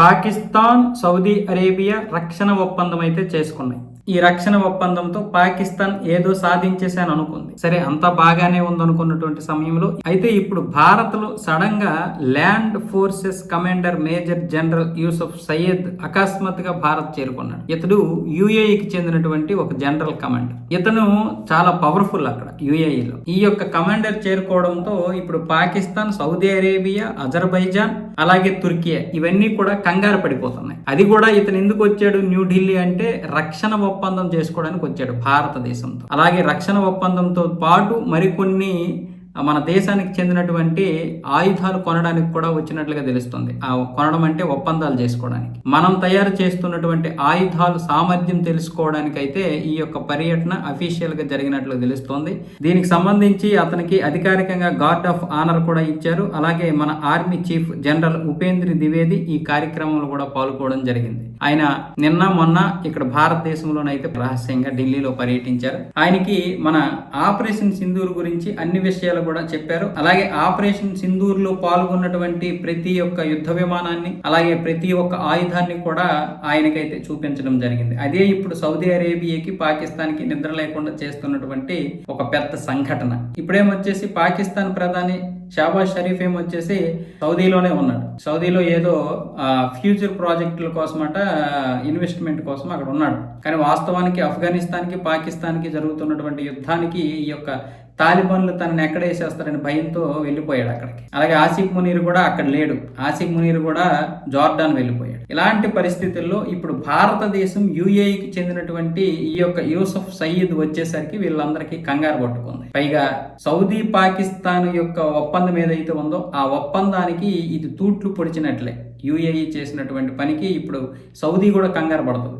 Pakistan Saudi Arabia రక్షణ ఒప్పందం అయితే చేసుకున్నాయి. ఈ రక్షణ ఒప్పందంతో పాకిస్తాన్ ఏదో సాధించేసాను అనుకుంది. సరే అంతా బాగానే ఉందనుకున్నటువంటి సమయంలో అయితే ఇప్పుడు భారత్లో సడన్గా land forces commander major general Yusuf Syed అకస్మాత్గా Bharat చేరుకున్నాడు. ఇతడు యుఏఈకి చెందినటువంటి ఒక జనరల్ కమాండర్. ఇతను చాలా పవర్ఫుల్ అక్కడ యుఏఈలో. ఈ యొక్క కమాండర్ చేరుకోవడంతో ఇప్పుడు పాకిస్తాన్ సౌదీ అరేబియా అజర్బైజాన్ అలాగే తుర్కియా ఇవన్నీ కూడా కంగారు పడిపోతున్నాయి అది కూడా ఇతను ఎందుకు వచ్చాడు? న్యూఢిల్లీ అంటే రక్షణ ఒప్పందం చేసుకోవడానికి వచ్చాడు భారతదేశంతో. అలాగే రక్షణ ఒప్పందంతో పాటు మరికొన్ని మన దేశానికి చెందినటువంటి ఆయుధాలు కొనడానికి కూడా వచ్చినట్లుగా తెలుస్తుంది. ఆ కొనడం అంటే ఒప్పందాలు చేసుకోవడానికి. మనం తయారు చేస్తున్నటువంటి ఆయుధాలు సామర్థ్యం తెలుసుకోవడానికి అయితే ఈ యొక్క పర్యటన అఫీషియల్గా జరిగినట్లు తెలుస్తోంది. దీనికి సంబంధించి అతనికి అధికారికంగా గార్డ్ ఆఫ్ ఆనర్ కూడా ఇచ్చారు. అలాగే మన army chief general Upendra Dwivedi ఈ కార్యక్రమంలో కూడా పాల్గొనడం జరిగింది. ఆయన నిన్న మొన్న ఇక్కడ భారతదేశంలోనైతే రహస్యంగా ఢిల్లీలో పర్యటించారు. ఆయనకి మన ఆపరేషన్ సింధూర్ గురించి అన్ని విషయాలు కూడా చెప్పారు. అలాగే ఆపరేషన్ సింధూర్లో పాల్గొన్నటువంటి ప్రతి ఒక్క యుద్ధ విమానాన్ని అలాగే ప్రతి ఒక్క ఆయుధాన్ని కూడా ఆయనకైతే చూపించడం జరిగింది. అదే ఇప్పుడు సౌదీ అరేబియాకి పాకిస్తాన్కి నిద్ర లేకుండా చేస్తున్నటువంటి ఒక పెద్ద సంఘటన. ఇప్పుడేమొచ్చేసి పాకిస్తాన్ ప్రధాని షాబాజ్ షరీఫ్ ఏమొచ్చేసి సౌదీలోనే ఉన్నాడు. సౌదీలో ఏదో ఫ్యూచర్ ప్రాజెక్టుల కోసమట ఇన్వెస్ట్మెంట్ కోసం అక్కడ ఉన్నాడు. కానీ వాస్తవానికి ఆఫ్ఘనిస్తాన్కి పాకిస్తాన్కి జరుగుతున్నటువంటి యుద్ధానికి ఈ యొక్క తాలిబాన్లు తనని ఎక్కడ వేసేస్తారని భయంతో వెళ్ళిపోయాడు అక్కడికి. అలాగే ఆసిఫ్ మునీర్ కూడా అక్కడ లేడు. ఆసిఫ్ మునీర్ కూడా జార్డాన్ వెళ్ళిపోయాడు. ఇలాంటి పరిస్థితుల్లో ఇప్పుడు భారతదేశం యుఏఈకి చెందినటువంటి ఈ యొక్క యూసఫ్ సయీద్ వచ్చేసరికి వీళ్ళందరికీ కంగారు పట్టుకుంది. పైగా సౌదీ పాకిస్తాన్ యొక్క ఒప్పందం ఏదైతే ఉందో ఆ ఒప్పందానికి ఇది తూట్లు పొడిచినట్లే. యుఏఈ చేసినటువంటి పనికి ఇప్పుడు సౌదీ కూడా కంగారు పడుతుంది.